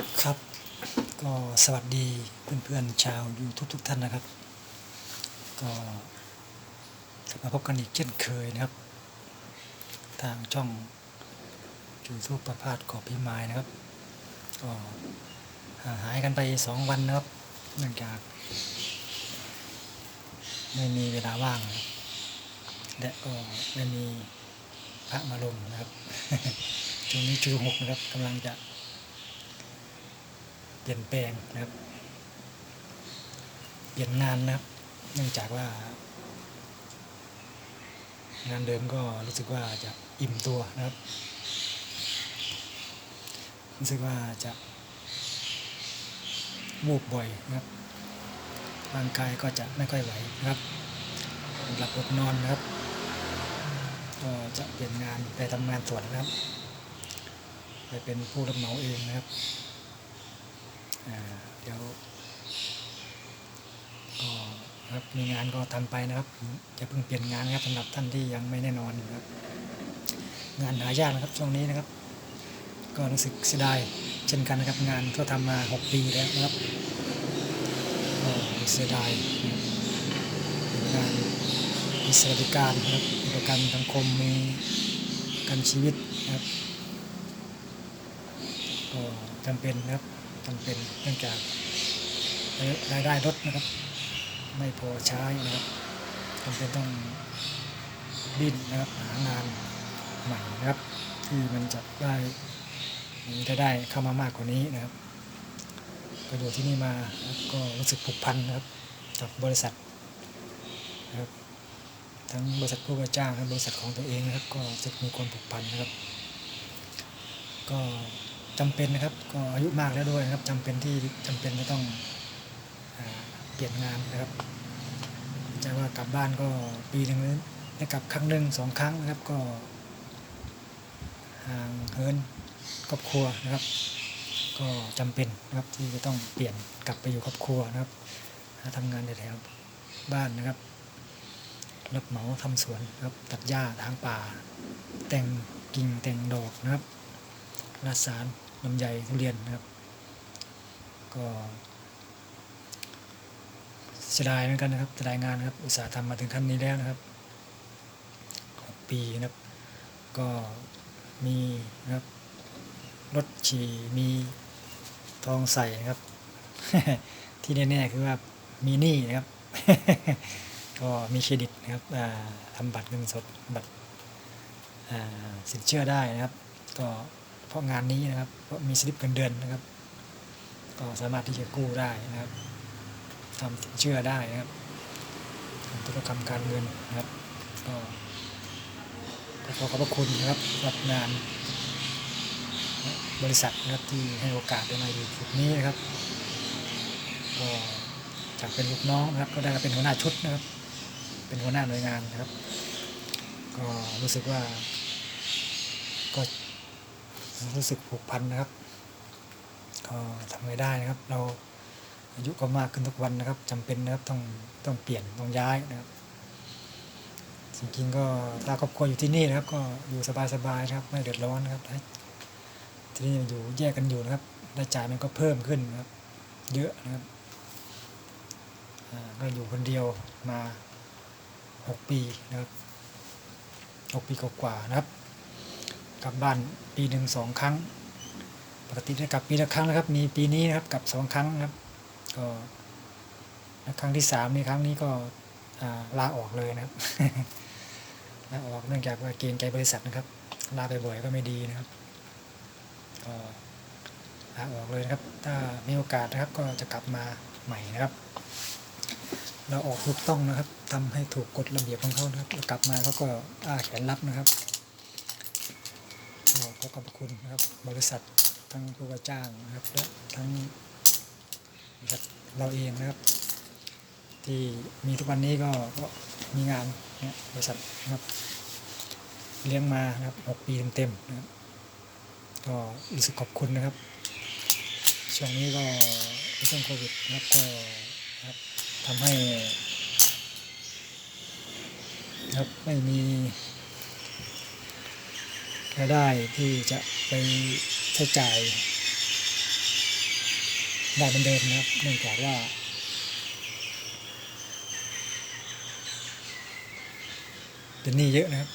ครับ ก็สวัสดีเพื่อนๆชาวยูทูบทุกท่านนะครับ ก็กลับมาพบกันอีกเช่นเคยนะครับ ทางช่องยูทูบประพาสกอบพิมายนะครับ ก็หายกันไปสองวันนะครับ เนื่องจาก ไม่มีเวลาว่าง และก็ไม่มีพระมาลงนะครับช่วงนี้จูหกนะครับกำลังจะ เปลี่ยนแปลงนะครับ เปลี่ยนงานนะครับ เนื่องจากว่า งานเดิมก็รู้สึกว่าจะอิ่มตัวนะครับ รู้สึกว่าจะวูบบ่อยนะครับร่างกายก็จะไม่ค่อยไหวนะครับหลับอดนอนนะครับ ก็จะเปลี่ยนงานไปทำงานสวนนะครับ ไปเป็นผู้รับเหมาเองนะครับ เดี๋ยวก็ครับมีงานก็ทำไปนะครับจะเพิ่งเปลี่ยนงานนะครับสำหรับท่านที่ยังไม่แน่นอนนะครับ งานหายากนะครับช่วงนี้นะครับ ก็รู้สึกเสียดายเช่นกันนะครับงานก็ทำมา 6 ปีแล้วนะครับเสียดายงานมีสวัสดิการนะครับมีประกันสังคมมีประกันชีวิตนะครับก็จำเป็นนะครับ จำเป็นเนื่องจากรายได้ลดนะครับ ไม่พอใช้นะครับจำเป็นต้องดิ้นนะครับหางานใหม่นะครับที่มันจะได้มีรายได้เข้ามามากกว่านี้นะครับก็อยู่ที่นี่มาครับก็รู้สึกผูกพันนะครับกับบริษัทนะครับทั้งบริษัทผู้ว่าจ้างทั้งบริษัทของตัวเองนะครับ ก็รู้สึกมีความผูกพันนะครับ ก็ จำเป็นนะครับ ก็อายุมากแล้วด้วยนะครับจำเป็นที่จำเป็นจะต้องอเปลี่ยนงานนะครับจะว่ากลับบ้านก็ปีหนึ่งได้กลับครั้งหนึ่งสองครั้งนะครับก็ห่างเหินครอบครัวนะครับ ก็จำเป็นนะครับที่จะต้องเปลี่ยนกลับไปอยู่ครอบครัวนะครับหาทำงานแถวบ้านนะครับ รับเหมาทำสวนนะครับ ตัดหญ้าทางป่า แต่งกิ่งแต่งดอกนะครับราดสาร ลำไยทุเรียนนะครับ ก็เสียดายเหมือนกันนะครับเสียดายงานนะครับ อุตสาห์ทำมาถึงขั้นนี้แล้วนะครับหกปีนะครับ ก็มีนะครับรถฉี่มีทองใส่นะครับ ที่แน่ๆคือว่ามีหนี้นะครับ ก็มีเครดิตนะครับอ่าทำบัตรเงินสดบัตรอ่าสินเชื่อได้นะครับ ก็ เพราะงานนี้นะครับเพราะมีสลิปเงินเดือนนะครับ ก็สามารถที่จะกู้ได้นะครับทำสินเชื่อได้นะครับธุรกรรมการเงินนะครับ ก็ขอขอบพระคุณนะครับสำหรับงานบริษัทนะครับที่ให้โอกาสได้มาอยู่จุดนี้นะครับก็จากเป็นลูกน้องนะครับ ก็ได้มาเป็นหัวหน้าชุดนะครับ เป็นหัวหน้าหน่วยงานนะครับ ก็รู้สึกว่า รู้สึกผูกพันนะครับก็ทำไงได้นะครับ เราอายุก็มากขึ้นทุกวันนะครับจำเป็นนะครับต้องต้องเปลี่ยนต้องย้ายนะครับจริงๆก็ถ้าครอบครัวอยู่ที่นี่นะครับ ก็อยู่สบายๆนะครับ ไม่เดือดร้อนนะครับที่นี่อยู่แยกกันอยู่นะครับรายจ่ายมันก็เพิ่มขึ้นนะครับ เยอะนะครับก็อยู่คนเดียวมาหกปีนะครับหกปีกว่าๆนะครับ กลับบ้านปีหนึ่งสองครั้ง ปกติจะกลับปีละครั้งนะครับ มีปีนี้นะครับกลับสองครั้งนะครับ ก็ครั้งที่สามนี่ครั้งนี้ก็ลาออกเลยนะครับลาออกเนื่องจากว่าเกรงใจบริษัทนะครับ ลาไปบ่อยก็ไม่ดีนะครับก็ลาออกเลยนะครับ ถ้ามีโอกาสนะครับก็จะกลับมาใหม่นะครับ เราออกถูกต้องนะครับทำให้ถูกกฎระเบียบของเขานะครับกลับมาเขาก็อ้าแขนรับนะครับ ขอขอบคุณนะครับบริษัททั้งผู้ว่าจ้างนะครับและทั้งบริษัทเราเองนะครับ ที่มีทุกวันนี้ก็ก็มีงานเนี่ยบริษัทนะครับ เลี้ยงมานะครับหกปีเต็มๆนะครับก็รู้สึกขอบคุณนะครับ ช่วงนี้ก็ช่วงโควิดนะครับก็นะครับทำให้นะครับไม่มี รายได้ที่จะไปใช้จ่ายได้เหมือนเดิมนะครับเนื่องจากว่าเป็นหนี้เยอะนะครับ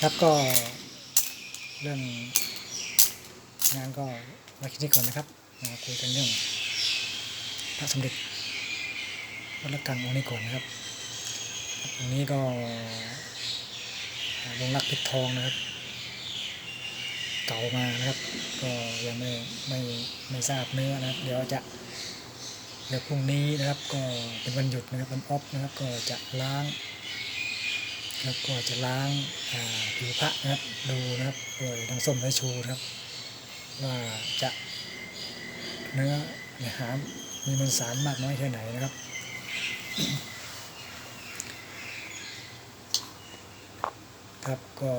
ครับก็เรื่องงานก็มาคิดนี้ก่อนนะครับมาคุยกันเรื่องพระสมเด็จวัดละกังองค์นี้ก่อนนะครับองค์นี้ก็ ลงรักปิดทองนะครับ เก่ามานะครับ ก็ยังไม่ไม่ไม่ทราบเนื้อนะครับ เดี๋ยวจะเดี๋ยวพรุ่งนี้นะครับ ก็เป็นวันหยุดนะครับวันออฟนะครับ ก็จะล้างแล้วก็จะล้างผิวพระนะครับดูนะครับโดยน้ำส้มสายชูนะครับ ว่าจะเนื้อเนื้อหามีมวลสารมากน้อยแค่ไหนนะครับ ครับก็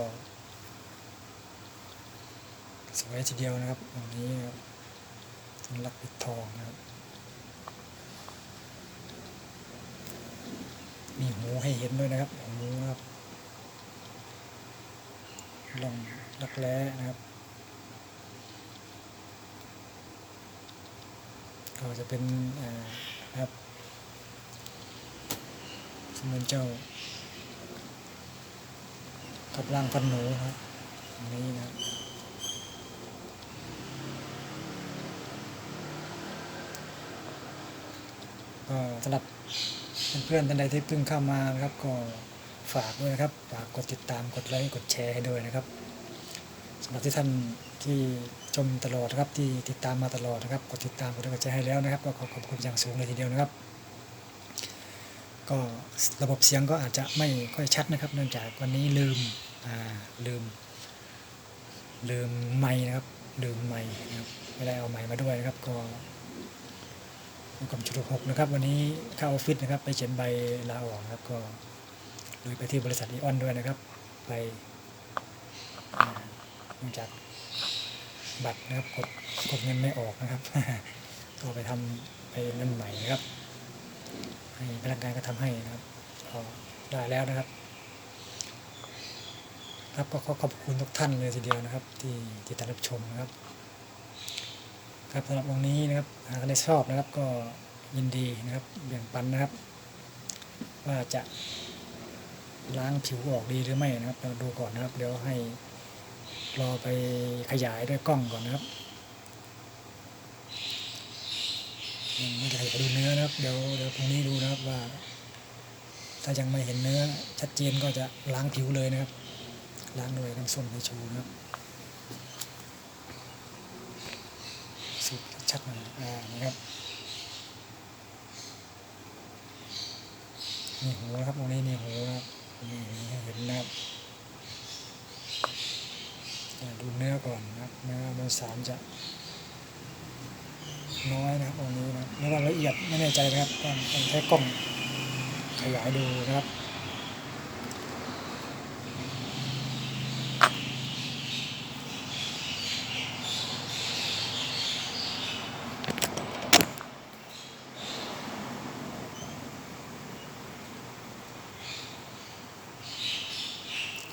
สวยทีเดียวนะครับตรงนี้นะครับสำหรับปิดทองนะครับ มีหูให้เห็นด้วยนะครับหูนะครับลองรักแร้นะครับ ก็จะเป็นนะครับสมุนเจ้า กับร่างพันหนูครับนี้นะก็สำหรับเพื่อนๆท่านใดที่เพิ่งเข้ามานะครับ ก็ฝากด้วยนะครับ ฝากกดติดตามกดไลค์กดแชร์ให้ด้วยนะครับสำหรับที่ท่านที่ชมตลอดนะครับที่ติดตามมาตลอดนะครับกดติดตามกดไลค์กดแชร์ให้แล้วนะครับ ก็ขอขอบคุณอย่างสูงเลยทีเดียวนะครับ ก็ระบบเสียงก็อาจจะไม่ค่อยชัดนะครับ เนื่องจากวันนี้ลืม ลืม ลืมไม้นะครับ ลืมไม้นะครับไม่ได้เอาไม้มาด้วยนะครับ ก็กรมจุดหกนะครับ วันนี้เข้าออฟฟิศนะครับ ไปเขียนใบลาออกนะครับก็เลยไปที่บริษัทอีออนด้วยนะครับ ไปอ่าเนื่องจากบัตรนะครับกดกดเงินไม่ออกนะครับก็ไปทำไปนั่นใหม่นะครับให้พนักงานก็ทำให้นะครับก็ได้แล้วนะครับ ครับก็ขอขอบคุณทุกท่านเลยทีเดียวนะครับ ที่ที่ติดตามรับชมนะครับ ครับสำหรับวันนี้นะครับหากใครชอบนะครับก็ยินดีนะครับแบ่งปันนะครับ ว่าจะล้างผิวออกดีหรือไม่นะครับเราดูก่อนนะครับ เดี๋ยวให้รอไปขยายด้วยกล้องก่อนนะครับยังไม่ได้ดูเนื้อนะครับ เดี๋ยวเดี๋ยวพรุ่งนี้ดูนะครับว่า ถ้ายังไม่เห็นเนื้อชัดเจนก็จะล้างผิวเลยนะครับ ล้างโดยน้ำส้มสายชูนะครับสูตรชัดหน่อยอ่านะครับมีหูนะครับตรงนี้มีหูนะครับมีหูเห็นนะครับดูเนื้อก่อนนะครับเนื้อมันสารจะน้อยนะครับตรงนี้นะเนื้อรายละเอียดไม่แน่ใจนะครับต้องใช้กล้องขยายดูนะครับ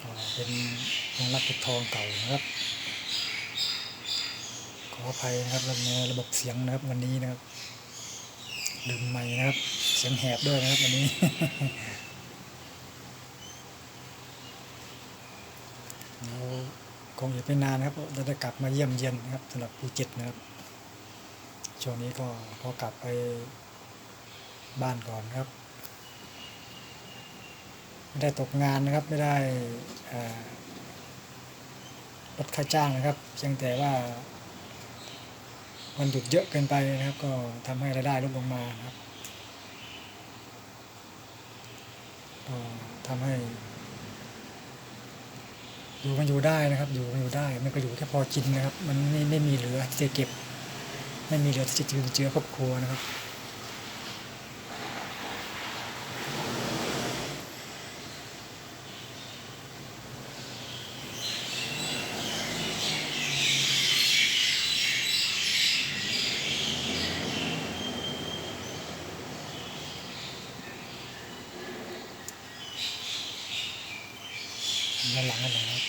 อ่าเป็น วงรักปิดทองเก่านะครับ ขออภัยนะครับเรื่องในระบบเสียงนะครับวันนี้นะครับลืมไม้นะครับ เสียงแหบด้วยนะครับวันนี้เราคงอยู่ไปนานนะครับเราจะกลับมาเยี่ยมเยียนนะครับสำหรับภูเก็ตนะครับช่วงนี้ก็ขอกลับไปบ้านก่อนครับ ไม่ได้ตกงานนะครับไม่ได้อ่า ลดค่าจ้างนะครับเพียงแต่ว่าวันหยุดเยอะเกินไปนะครับ ก็ทำให้รายได้ลดลงมาครับก็ทำให้ อยู่มันอยู่ได้นะครับ อยู่มันอยู่ได้ มันก็อยู่แค่พอกินนะครับ มันไม่ไม่มีเหลือที่จะเก็บ ไม่มีเหลือที่จะจุนเจือครอบครัวนะครับ ด้านหลังกันนะครับ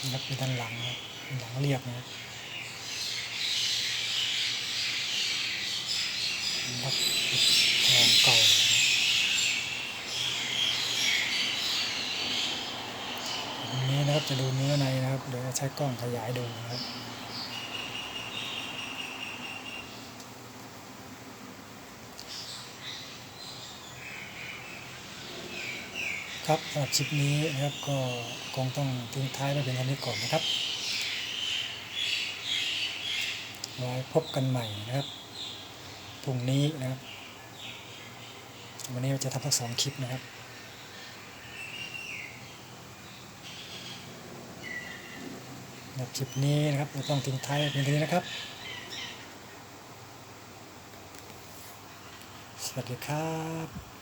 นี่บคือด้านหลังนะหลังเรียบนะครัดทองเก่าตรงนี้นะครับจะดูเนื้อในนะครับเดี๋ยวใช้กล้องขยายดูนะครับ ครับสำหรับคลิปนี้นะครับก็คงต้องทิ้งท้ายไว้เป็นเท่านี้ก่อนนะครับไว้พบกันใหม่นะครับพรุ่งนี้นะครับ วันนี้เราจะทำทั้งสองคลิปนะครับสำหรับคลิปนี้นะครับเราต้องทิ้งท้ายไว้เป็นท่านี้นะครับ สวัสดีครับ